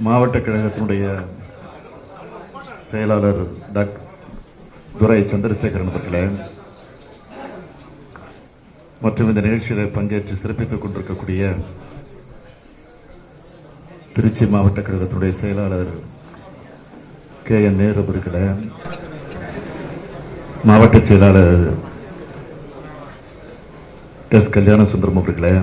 மாவட்ட கழகத்தினுடைய செயலாளர் டாக்டர் துரை சந்திரசேகரன் அவர்களே மற்றும் இந்த நிகழ்ச்சியில் பங்கேற்று சிறப்பித்துக் கொண்டிருக்கக்கூடிய திருச்சி மாவட்ட கழகத்தினுடைய செயலாளர் கே என் நேரு அவர்களே மாவட்ட செயலாளர் எஸ் கல்யாண சுந்தரம் அவர்களே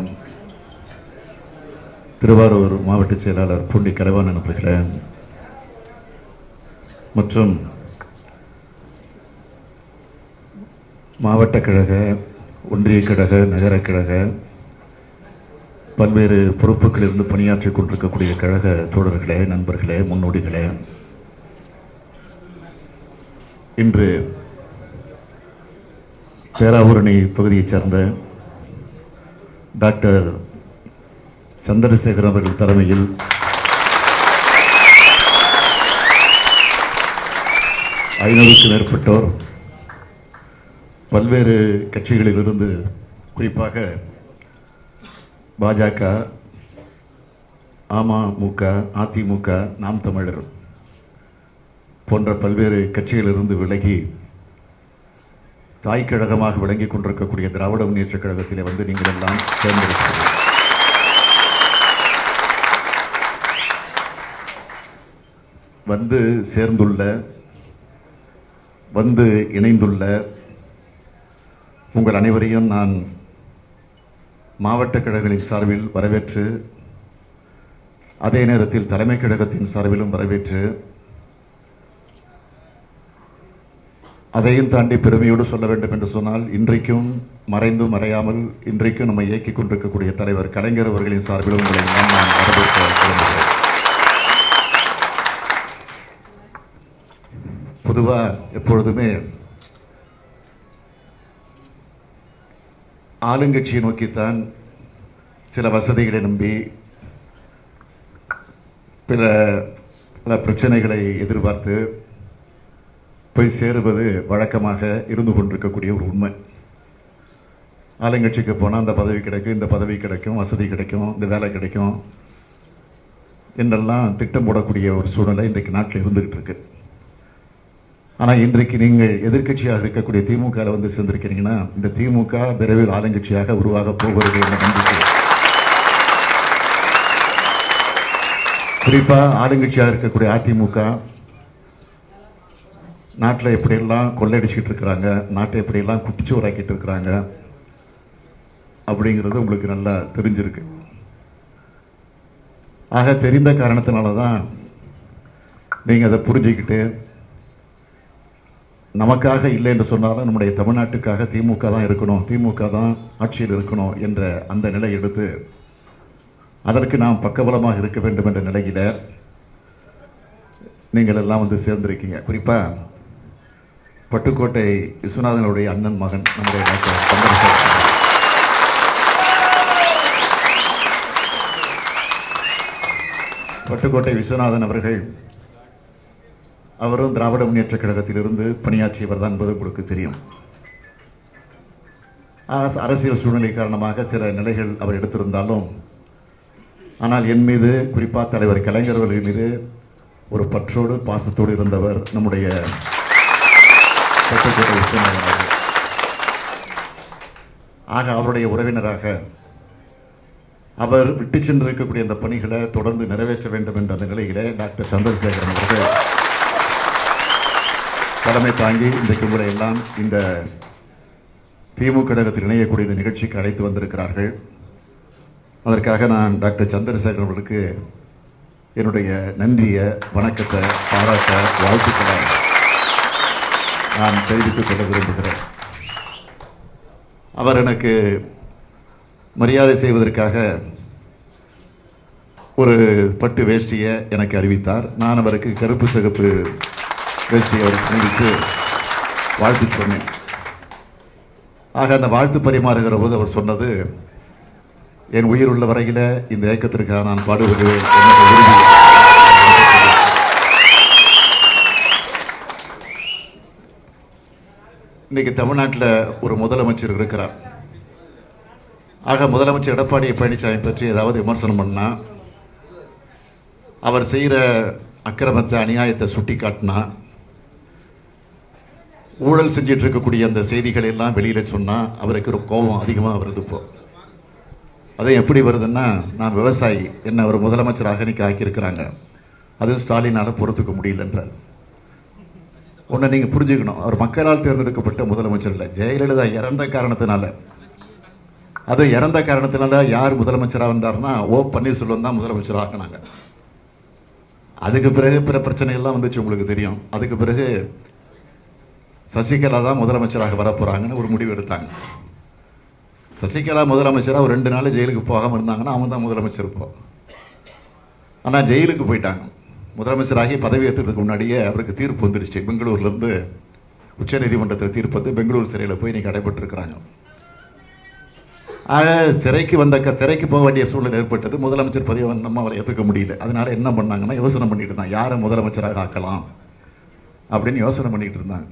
திருவாரூர் மாவட்ட செயலாளர் பூண்டி கலைவாணன் அனுப்புகிறேன் மற்றும் மாவட்ட கழக ஒன்றிய கழக நகர கழக பல்வேறு பொறுப்புகளிலிருந்து பணியாற்றிக் கொண்டிருக்கக்கூடிய கழக தோழர்களே நண்பர்களே முன்னோடிகளே இன்று பேராவூரணி பகுதியைச் சேர்ந்த டாக்டர் சந்திரசேகரன் அவர்கள் தலைமையில் ஐநூறுக்கும் மேற்பட்டோர் பல்வேறு கட்சிகளிலிருந்து குறிப்பாக பாஜக அமமுக அதிமுக நாம் தமிழர் போன்ற பல்வேறு கட்சிகளிலிருந்து விலகி தாய் கழகமாக விளங்கிக் கொண்டிருக்கக்கூடிய திராவிட முன்னேற்றக் கழகத்திலே வந்து நீங்கள் எல்லாம் தேர்ந்தெடுக்கிறீர்கள் வந்து சேர்ந்துள்ள வந்து இணைந்துள்ள உங்கள் அனைவரையும் நான் மாவட்ட கழகங்களின் சார்பில் வரவேற்று அதே நேரத்தில் தலைமை கழகத்தின் சார்பிலும் வரவேற்று அதையும் தாண்டி பெருமையோடு சொல்ல வேண்டும் என்று சொன்னால் இன்றைக்கும் மறைந்து மறையாமல் இன்றைக்கும் நம்ம இயக்கிக் கொண்டிருக்கக்கூடிய தலைவர் கலைஞர் அவர்களின் சார்பிலும் உங்களை நான் வரவேற்க பொதுவாக பொதுவா எப்பொழுதுமே ஆளுங்கட்சியை நோக்கித்தான் சில வசதிகளை நம்பி பிற பல பிரச்சனைகளை எதிர்பார்த்து போய் சேருவது வழக்கமாக இருந்து கொண்டிருக்கக்கூடிய ஒரு உண்மை. ஆளுங்கட்சிக்கு போனால் அந்த பதவி கிடைக்கும் இந்த பதவி கிடைக்கும் வசதி கிடைக்கும் இந்த வேலை கிடைக்கும் என்றெல்லாம் திட்டம் போடக்கூடிய ஒரு சூழ்நிலை இன்றைக்கு நாட்டில் இருந்துகிட்டு இருக்கு. ஆனால் இன்றைக்கு நீங்கள் எதிர்க்கட்சியாக இருக்கக்கூடிய திமுக வந்து சேர்ந்திருக்கிறீங்கன்னா இந்த திமுக விரைவில் ஆளுங்கட்சியாக உருவாக போகிறது என்ற நம்பிக்கை. குறிப்பாக ஆளுங்கட்சியாக இருக்கக்கூடிய அதிமுக நாட்டில் எப்படியெல்லாம் கொள்ளையடிச்சிட்டு இருக்கிறாங்க நாட்டை எப்படியெல்லாம் குட்டிச்சோறாக்கிட்டு இருக்கிறாங்க அப்படிங்கிறது உங்களுக்கு நல்லா தெரிஞ்சிருக்கு. ஆக தெரிந்த காரணத்தினால தான் நீங்கள் அதை புரிஞ்சுக்கிட்டு நமக்காக இல்லை என்று சொன்னாலும் நம்முடைய தமிழ்நாட்டுக்காக திமுக தான் இருக்கணும் திமுக தான் ஆட்சியில் இருக்கணும் என்ற அந்த நிலை எடுத்து அதற்கு நாம் பக்கபலமாக இருக்க வேண்டும் என்ற நிலையில் நீங்கள் எல்லாம் வந்து சேர்ந்திருக்கீங்க. குறிப்பாக பட்டுக்கோட்டை விஸ்வநாதனுடைய அண்ணன் மகன் நம்முடைய டாக்டர் பட்டுக்கோட்டை விஸ்வநாதன் அவர்கள் அவரும் திராவிட முன்னேற்ற கழகத்திலிருந்து பணியாற்றியவர் தான் என்பது உங்களுக்கு தெரியும். ஆ- அரசியல் சூழ்நிலை காரணமாக சில நிலைகள் அவர் எடுத்திருந்தாலும் ஆனால் என் மீது குறிப்பாக தலைவர் கலைஞர் அவர்கள் மீது ஒரு பற்றோடு பாசத்தோடு இருந்தவர் நம்முடைய ஆக அவருடைய உறவினராக அவர் விட்டு சென்றிருக்கக்கூடிய அந்த பணிகளை தொடர்ந்து நிறைவேற்ற வேண்டும் என்ற அந்த நிலையிலே டாக்டர் சந்திரசேகரன் அவர்கள் தலைமை தாங்கி இன்றைக்கு உங்களை எல்லாம் இந்த திமுக கழகத்தில் இணையக்கூடிய இந்த நிகழ்ச்சிக்கு அழைத்து வந்திருக்கிறார்கள். அதற்காக நான் டாக்டர் சந்திரசேகர் அவர்களுக்கு என்னுடைய நன்றிய வணக்கத்தை பாராட்ட வாழ்த்துக்களை நான் தெரிவித்துக் கொள்ள விரும்புகிறேன். அவர் எனக்கு மரியாதை செய்வதற்காக ஒரு பட்டு வேஷ்டியை எனக்கு அறிவித்தார். நான் அவருக்கு கருப்பு சிகப்பு பேசி அவரை சந்தித்து வாழ்த்து சொன்னேன். ஆக அந்த வாழ்த்து பரிமாறுகிற போது அவர் சொன்னது என் உயிர் உள்ள வரையில இந்த இயக்கத்திற்காக நான் பாடுபடுவேன் இன்னைக்கு தமிழ்நாட்டில் ஒரு முதலமைச்சர் இருக்கிறார். ஆக முதலமைச்சர் எடப்பாடி பழனிசாமி பற்றி ஏதாவது விமர்சனம் பண்ணா அவர் செய்கிற அக்கிரமத்தை அநியாயத்தை சுட்டி காட்டினா ஊழல் செஞ்சிட்டு இருக்கக்கூடிய அந்த செய்திகள் எல்லாம் வெளியில சொன்னா அவருக்கு ஒரு கோபம் அதிகமா வருது இப்போ. அது எப்படி வருதுன்னா நான் விவசாயி என்ன அவர் முதலமைச்சராக இன்னைக்கு ஆக்கியிருக்கிறாங்க. அது ஸ்டாலினால பொறுத்துக்க முடியலன்றார். ஒன்று நீங்க புரிஞ்சுக்கணும். அவர் மக்களால் தேர்ந்தெடுக்கப்பட்ட முதலமைச்சர் இல்ல. ஜெயலலிதா இறந்த காரணத்தினால. அது இறந்த காரணத்தினால யார் முதலமைச்சரா வந்தார்னா ஓ பன்னீர்செல்வம் தான் முதலமைச்சர் ஆக்கினாங்க. அதுக்கு பிறகு பிற பிரச்சனை எல்லாம் வந்துச்சு உங்களுக்கு தெரியும். அதுக்கு பிறகு சசிகலா தான் முதலமைச்சராக வரப்போகிறாங்கன்னு ஒரு முடிவு எடுத்தாங்க. சசிகலா முதலமைச்சராக ஒரு ரெண்டு நாள் ஜெயிலுக்கு போகாமல் இருந்தாங்கன்னா அவன் தான் முதலமைச்சர் இப்போ. ஆனால் ஜெயிலுக்கு போயிட்டாங்க. முதலமைச்சராகி பதவி ஏற்றதுக்கு முன்னாடியே அவருக்கு தீர்ப்பு வந்துருச்சு. பெங்களூர்லேருந்து உச்சநீதிமன்றத்தில் தீர்ப்பு வந்து பெங்களூர் சிறையில் போய் இன்றைக்கி அடைபட்டிருக்கிறாங்க. ஆக சிறைக்கு வந்த க- சிறைக்கு போக வேண்டிய சூழல் ஏற்பட்டது. முதலமைச்சர் பதவி வந்து நம்ம அவரை ஏற்றுக்க முடியல. அதனால என்ன பண்ணாங்கன்னா யோசனை பண்ணிட்டு இருந்தாங்க யாரை முதலமைச்சராக ஆக்கலாம் அப்படின்னு யோசனை பண்ணிட்டு இருந்தாங்க.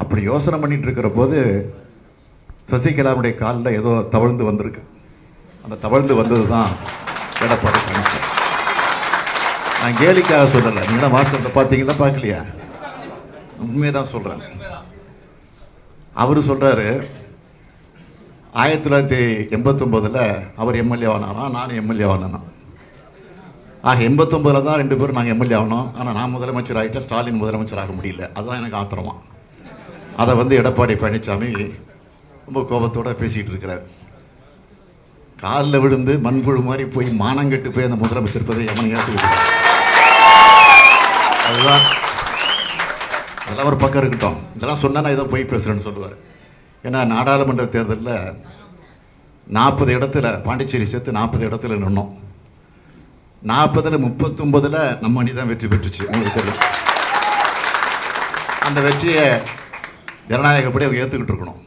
அப்படி யோசனை பண்ணிட்டு இருக்கிற போது சசிகலாவுடைய காலில் ஏதோ தவழ்ந்து வந்திருக்கு. அந்த தவழ்ந்து வந்தது தான் எடப்பாடி பழனிசாமி. நான் கேலிக்காக சொல்லலை. நீங்க தான் வாட்ஸ்அப்பில் பார்த்தீங்களா பார்க்கலையா? உண்மையை தான் சொல்கிறேன் அவர் சொல்கிறாரு ஆயிரத்தி தொள்ளாயிரத்தி எண்பத்தொம்போதில் அவர் எம்எல்ஏ ஆனாராம் நான் எம்எல்ஏ ஆனானா? ஆக எண்பத்தொம்போதில் தான் ரெண்டு பேரும் நாங்கள் எம்எல்ஏ ஆனோம். ஆனால் நான் முதலமைச்சர் ஆகிட்டேன் ஸ்டாலின் முதலமைச்சர் ஆக முடியல. அதுதான் எனக்கு ஆத்திரமா. அதை வந்து எடப்பாடி பழனிசாமி ரொம்ப கோபத்தோடு பேசிகிட்டு இருக்கிறார். காலில் விழுந்து மண்புழு மாதிரி போய் மானங்கெட்டு போய் அந்த முதலமைச்சர் பதவி எவனையாட்டு அதுதான். அதெல்லாம் ஒரு பக்கம் இருக்கட்டும். இதெல்லாம் சொன்னால் நான் ஏதோ போய் பேசுறேன்னு சொல்லுவார். ஏன்னா நாடாளுமன்ற தேர்தலில் நாற்பது இடத்துல பாண்டிச்சேரி சேர்த்து நாற்பது இடத்துல நின்னோம். நாற்பதில் முப்பத்தொன்பதில் நம்ம அணி தான் வெற்றி பெற்றுச்சு உங்களுக்கு தெரியும். அந்த வெற்றியை ஜனநாயகப்படி அவங்க ஏத்துக்கிட்டு இருக்கணும்.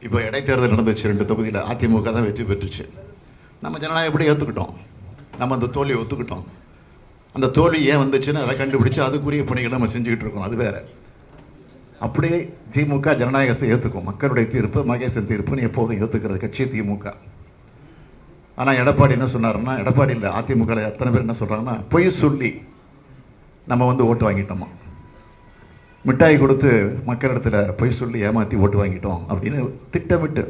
இப்போ இடைத்தேர்தல் நடந்துச்சு ரெண்டு தொகுதியில் அதிமுக தான் வெற்றி பெற்றுச்சு. நம்ம ஜனநாயகப்படி ஏத்துக்கிட்டோம். நம்ம அந்த தோல்வியை ஒத்துக்கிட்டோம். அந்த தோல்வி ஏன் வந்துச்சுன்னு அதை கண்டுபிடிச்சு அதுக்குரிய பணிகளை நம்ம செஞ்சுக்கிட்டு இருக்கோம். அது வேற. அப்படியே திமுக ஜனநாயகத்தை ஏத்துக்கும். மக்களுடைய தீர்ப்பு மகேசன் தீர்ப்புன்னு எப்போதும் ஏத்துக்கிறது கட்சி திமுக. ஆனால் எடப்பாடி என்ன சொன்னாருன்னா எடப்பாடி இல்லை அதிமுக எத்தனை பேர் என்ன சொல்கிறாங்கன்னா பொய் சொல்லி நம்ம வந்து ஓட்டு வாங்கிட்டோமா? மிட்டாய் கொடுத்து மக்களிடத்தில் பொய் சொல்லி ஏமாற்றி ஓட்டு வாங்கிட்டோம் அப்படின்னு திட்டமிட்டு.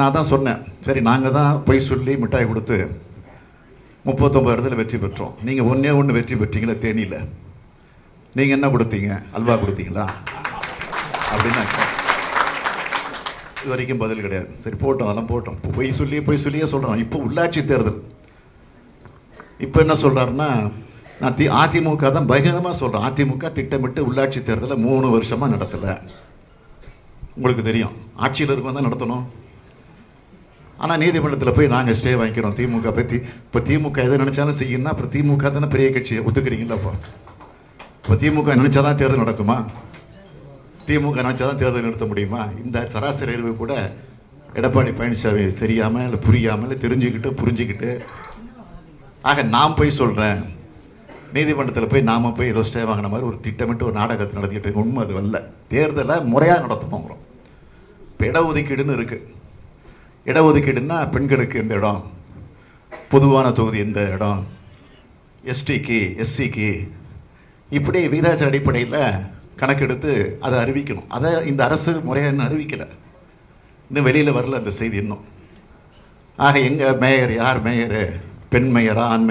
நான் தான் சொன்னேன். சரி நாங்கள் தான் பொய் சொல்லி மிட்டாய் கொடுத்து முப்பத்தொம்பது இடத்துல வெற்றி பெற்றோம். நீங்கள் ஒன்றே ஒன்று வெற்றி பெற்றீங்களா தேனியில். நீங்கள் என்ன கொடுத்தீங்க? அல்வா கொடுத்தீங்களா? அப்படின்னு இது வரைக்கும் பதில் கிடையாது. சரி போட்டோம் அதெல்லாம் போட்டோம். பொய் சொல்லி பொய் சொல்லியே சொல்கிறோம் இப்போ உள்ளாட்சி தேர்தல். இப்போ என்ன சொல்கிறாருன்னா நான் தி அதிமுக தான் பகிரங்கமாக சொல்கிறேன் அதிமுக திட்டமிட்டு உள்ளாட்சி தேர்தலை மூணு வருஷமாக நடத்தலை. உங்களுக்கு தெரியும். ஆட்சியில் இருக்கும் தான் நடத்தணும். ஆனால் நீதிமன்றத்தில் போய் நாங்கள் ஸ்டே வாங்கிக்கிறோம். திமுக பற்றி இப்போ திமுக எதை நினச்சாலும் செய்யணும்னா அப்புறம் திமுக தானே பெரிய கட்சியை ஒத்துக்கிறீங்களா இப்போ இப்போ திமுக நினைச்சாதான் தேர்தல் நடக்குமா? திமுக நினைச்சாதான் தேர்தல் நடத்த முடியுமா? இந்த சராசரி அறிவு கூட எடப்பாடி பழனிசாமி தெரியாமல் இல்லை புரியாமல் இல்லை தெரிஞ்சுக்கிட்டு புரிஞ்சுக்கிட்டு. ஆக நான் போய் சொல்கிறேன் நீதிமன்றத்தில் போய் நாம போய் ஏதோ ஸ்டே வாங்கின மாதிரி ஒரு திட்டமிட்டு ஒரு நாடகத்தை நடத்திட்டு இருக்கோம். உண்மை அது வரல தேர்தலை முறையாக நடத்தணுங்கிறோம் இப்போ இடஒதுக்கீடுன்னு இருக்கு. இடஒதுக்கீடுன்னா பெண்களுக்கு இந்த இடம்? பொதுவான தொகுதி இந்த இடம்? எஸ்டிக்கு எஸ்சிக்கு. இப்படி விகிதாச்சார அடிப்படையில் கணக்கெடுத்து அதை அறிவிக்கணும். அதை இந்த அரசு முறையாக இன்னும் அறிவிக்கலை. இன்னும் வெளியில் வரல அந்த செய்தி இன்னும். ஆக எங்கள் மேயர் யார் மேயரு? பெண் மேயரா ஆண்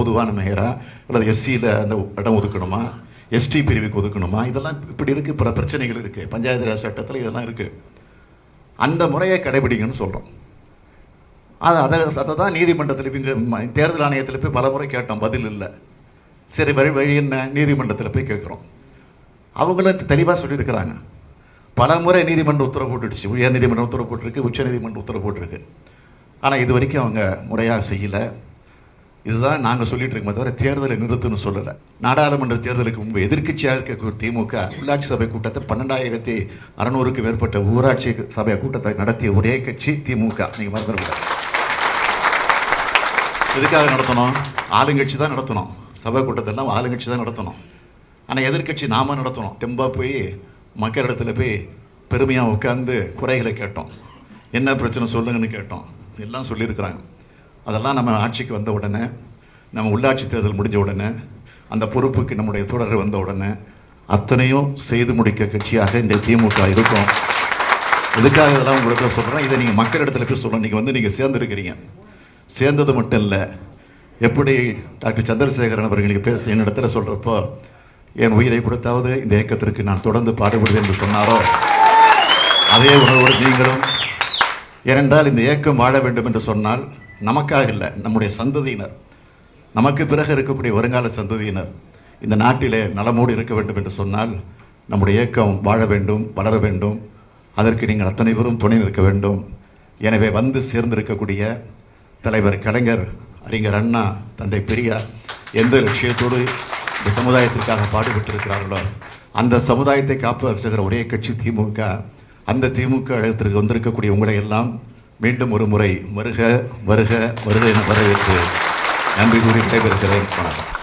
பொதுவான மையரா அல்லது எஸ்சியில் அந்த இடம் ஒதுக்கணுமா? எஸ்டி பிரிவுக்கு ஒதுக்கணுமா? இதெல்லாம் இப்படி இருக்குது பல பிரச்சனைகள் இருக்குது பஞ்சாயத்து ராஜ் சட்டத்தில் இதெல்லாம் இருக்குது அந்த முறையை கடைபிடிங்கன்னு சொல்கிறோம் அது அதை அதை தான் நீதிமன்றத்தில் இங்கே தேர்தல் ஆணையத்தில் போய் பல முறை கேட்டோம் பதில் இல்லை. சரி வழி வழி என்ன? நீதிமன்றத்தில் போய் கேட்குறோம். அவங்களும் தெளிவாக சொல்லியிருக்கிறாங்க. பல முறை நீதிமன்றம் உத்தரவு போட்டுடுச்சு. உயர் நீதிமன்றம் உத்தரவு போட்டிருக்கு உச்ச நீதிமன்றம் உத்தரவு போட்டிருக்கு. ஆனால் இது வரைக்கும் அவங்க முறையாக செய்யலை. இதுதான் நாங்கள் சொல்லிட்டு இருக்கோமே தவிர தேர்தலை நிறுத்துன்னு சொல்லலை. நாடாளுமன்ற தேர்தலுக்கு முன்பு எதிர்கட்சியாக இருக்கக்கூடிய திமுக உள்ளாட்சி சபை கூட்டத்தை பன்னெண்டாயிரத்தி அறுநூறுக்கு மேற்பட்ட ஊராட்சி சபை கூட்டத்தை நடத்திய ஒரே கட்சி திமுக. நீங்க மறந்துடக்கூடாது. எதுக்காக நடத்தணும்? ஆளுங்கட்சி தான் நடத்தணும். சபை கூட்டத்தெல்லாம் ஆளுங்கட்சி தான் நடத்தணும். ஆனா எதிர்க்கட்சி நாம நடத்தணும். தெம்பா போய் மக்களிடத்துல போய் பெருமையா உட்கார்ந்து குறைகளை கேட்டோம். என்ன பிரச்சனை சொல்லுங்கன்னு கேட்டோம். எல்லாம் சொல்லியிருக்கிறாங்க. அதெல்லாம் நம்ம ஆட்சிக்கு வந்த உடனே நம்ம உள்ளாட்சி தேர்தல் முடிஞ்ச உடனே அந்த பொறுப்புக்கு நம்முடைய தொடர் வந்த உடனே அத்தனையும் செய்து முடிக்க கட்சியாக இந்த திமுக இருக்கும். இதுக்காக இதெல்லாம் உங்களுக்கு சொல்கிறேன் இதை நீங்க மக்களிடத்துல போய் சொல்லணும் நீங்கள் வந்து நீங்கள் சேர்ந்துருக்கிறீங்க. சேர்ந்தது மட்டும் இல்லை எப்படி டாக்டர் சந்திரசேகரன் அவர்களுக்கு பேச என்னிடத்துல சொல்கிறப்போ என் உயிரை கொடுத்தாவது இந்த இயக்கத்திற்கு நான் தொடர்ந்து பாடுபடுவேன் என்று சொன்னாரோ? அதே உணர்வோடு நீங்களும் ஏனென்றால் இந்த இயக்கம் வாழ வேண்டும் என்று சொன்னால் நமக்காக இல்லை நம்முடைய சந்ததியினர். நமக்கு பிறகு இருக்கக்கூடிய வருங்கால சந்ததியினர் இந்த நாட்டிலே நலமோடு இருக்க வேண்டும் என்று சொன்னால் நம்முடைய இயக்கம் வாழ வேண்டும் வளர வேண்டும். அதற்கு நீங்கள் அத்தனை பேரும் துணை நிற்க வேண்டும். எனவே வந்து சேர்ந்திருக்கக்கூடிய தலைவர் கலைஞர் அறிஞர் அண்ணா தந்தை பெரியார் எந்த லட்சியத்தோடு இந்த சமுதாயத்திற்காக பாடுபட்டிருக்கிறார்களோ அந்த சமுதாயத்தை காப்பாற்றுகிற ஒரே கட்சி திமுக. அந்த திமுக இடத்திற்கு வந்திருக்கக்கூடிய உங்களை எல்லாம் மீண்டும் ஒரு முறை வருக வருக வருக என வரவேற்று நன்றி கூறி விடைபெறுகிறேன். வணக்கம்.